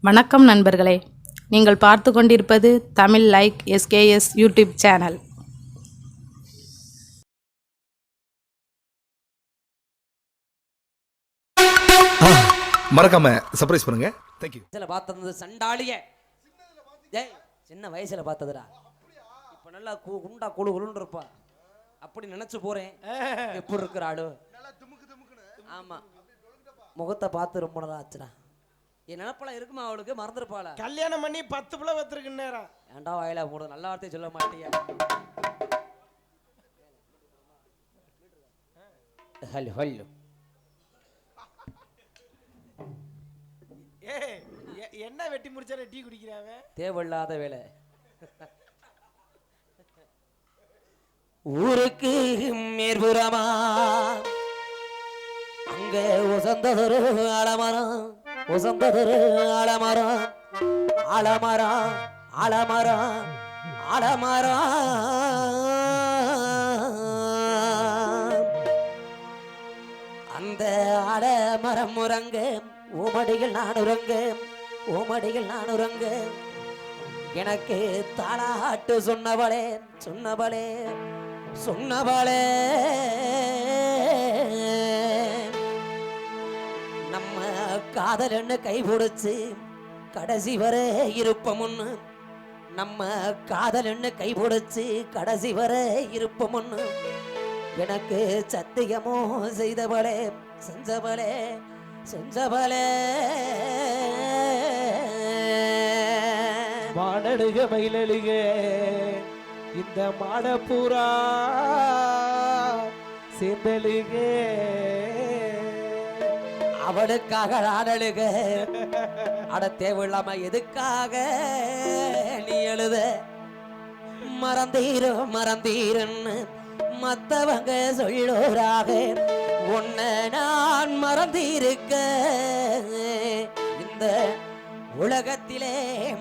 வணக்கம் நண்பர்களே. நீங்கள் பார்த்து கொண்டிருப்பது Tamil like SKS YouTube channel. மறக்காம சர்ப்ரைஸ் பண்ணுங்க. தேங்க்யூ வயசுல பார்த்தது சண்டாளிய. ஏய் சின்ன வயசுல பார்த்ததுடா. இப்ப நல்லா கு- குண்டா குழு குழுன்னு இருப்பா. அப்படி நினைச்சு போறேன். எப்படி இருக்கிற ஆளு ஆமா. முகத்தை பார்த்து ரொம்ப நாள் ஆச்சுடா. என் நினப்பெல்லாம் இருக்குமா அவளுக்கு? மறந்துருப்பாளா. கல்யாணம் பண்ணி பத்து பிள்ளை வத்திருக்கு நேரம் ஏன்டா வாயில போடுறது நல்ல வார்த்தையை சொல்ல மாட்டியா? Hello hello. ஏ என்ன வெட்டி முடிச்சாரு டீ குடிக்கிறாங்க தேவையில்லாத வேலை. ஊருக்கு மேற்புறமா அங்க உசந்ததொரு ஆலமரம் உசந்ததொரு ஆலமரம் ஆலமரம் ஆலமரம் ஆலமரம். அந்த ஆலமரம் உறங்க உமடியில் நான் உறங்க ஓமடிகள் நான் உறங்க எனக்கு தாளாட்டு சொன்னவளே சொன்னவளே சொன்னவளே. காதலன்னு கை பிடிச்சு கடைசி வர இருப்பமுன்னு. நம்ம காதலன்னு கை பிடிச்சு கடைசி வரை இருப்பமுன்னு. எனக்கு சத்தியமோ செய்தவளே செஞ்சவளே செஞ்சவளே. மாடழுக மயிலழுக இந்த மாடப்பூரா சேர்ந்தழுக அவளுக்காக நாடழுக அட தேவையில்லாம எதுக்காக நீ எழுத? மறந்தீரு மறந்தீரன்னு மத்தவங்க சொல்லோராக உன்னை நான் மறந்திருக்க. இந்த உலகத்திலே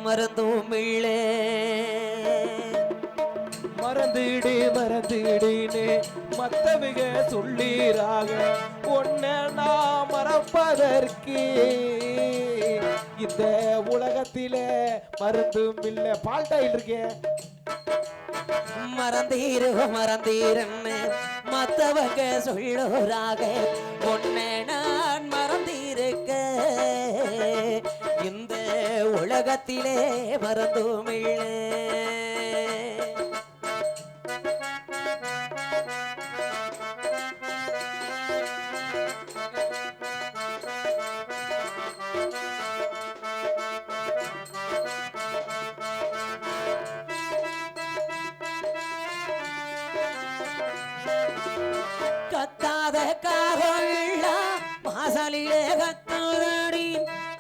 மருந்தும் இல்லை. மறந்துடு மறந்துடுன்னு மத்தவங்க சொல்லீராக உன்னை நாம் அதற்கு இந்த உலகத்திலே மருந்தும் இல்ல. பால் டாயில் இருக்கேன் மறந்தீரோ மறந்தீரன்னு மத்தவங்க சொல்லோராக உன்னை நான் மறந்திருக்க. இந்த உலகத்திலே மறந்தும் இல்லை.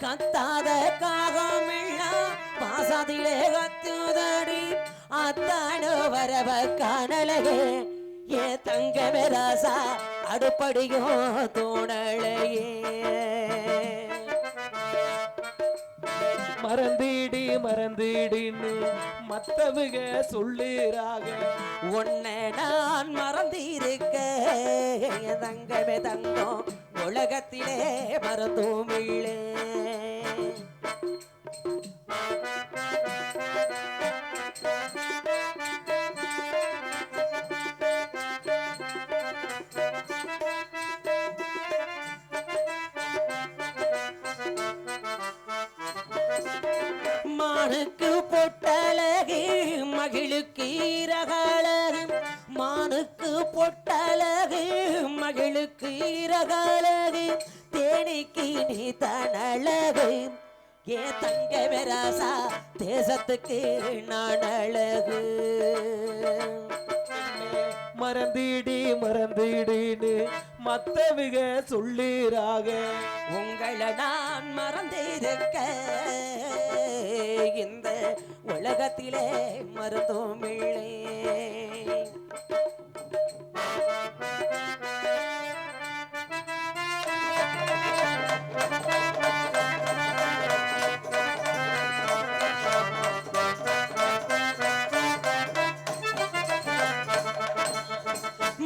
கத்தாத காகமில்லா வாசலிலே கத்துதடி அத்தானோ வரவ காணலையே. ஏ தங்க ராசா அடுப்படியோ தோணலையே. மறந்துடு மறந்துடுன்னு மத்தவங்க சொல்லுறாக உன்னை நான் மறந்திருக்க தங்கமே தங்கம் உலகத்திலே மறந்தும் இல்லை. மானுக்கு பொட்டழகு மகிழுக்கு ஈரகழகு மானுக்கு பொட்டழகு மகிழுக்கு ஈரகழகு தேனிக்கு நீ தனழகு. ஏ தங்க வெராசா தேசத்துக்கு நான் அழகு மறந்துடு மறந்துடுன்னு மத்தவங்க சொல்லுறாக. உங்களை நான் மறந்திருக்க இந்த உலகத்திலே மருந்தும் இல்லை.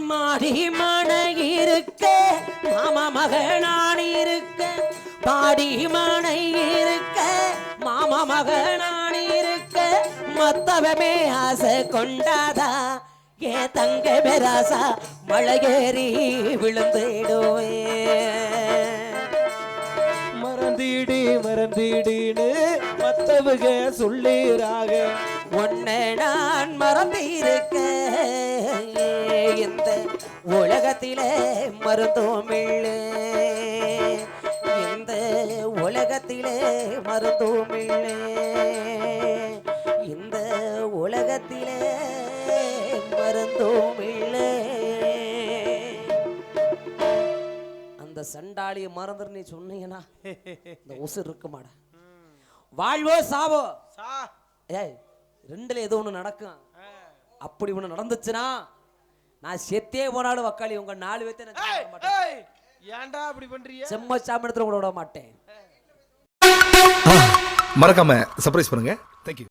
மாடி மனை இருக்க மாமா மகனான் இருக்க பாடி மனை இருக்க துணையாக நான் இருக்க மத்தவமே ஆசை கொண்டாதா? ஏ தங்க பெராசா மழையேறி விழுந்துடுவேன் மறந்திடு மறந்திடுன்னு மத்தவுக சொல்லிறாக உன்னை நான் மறந்திருக்க. இந்த உலகத்திலே மருந்தோமில்லை. இந்த உலகத்திலே மருந்தோமில்லை. இந்த உலகத்திலே மருந்தோமில்லை. அந்த சண்டாளியை மறந்துரு நீ சொன்னீங்கன்னா இந்த உசுர் இருக்குமாடா. வாழ்வோ சாவோ? சா. ஏய் ரெண்டுல ஏதோ ஒன்று நடக்கும். அப்படி ஒன்று நடந்துச்சுன்னா நான் செத்தே போனாலும் வக்காளி உங்க நாலு பேர்த்த நான் சாப்பிட மாட்டேன். ஏய், ஏன்டா அப்படி பண்றிய செம்ம சாமிடத்துல கூட விட மாட்டேன். மறக்காம சர்ப்ரைஸ் பண்ணுங்க. தேங்க்யூ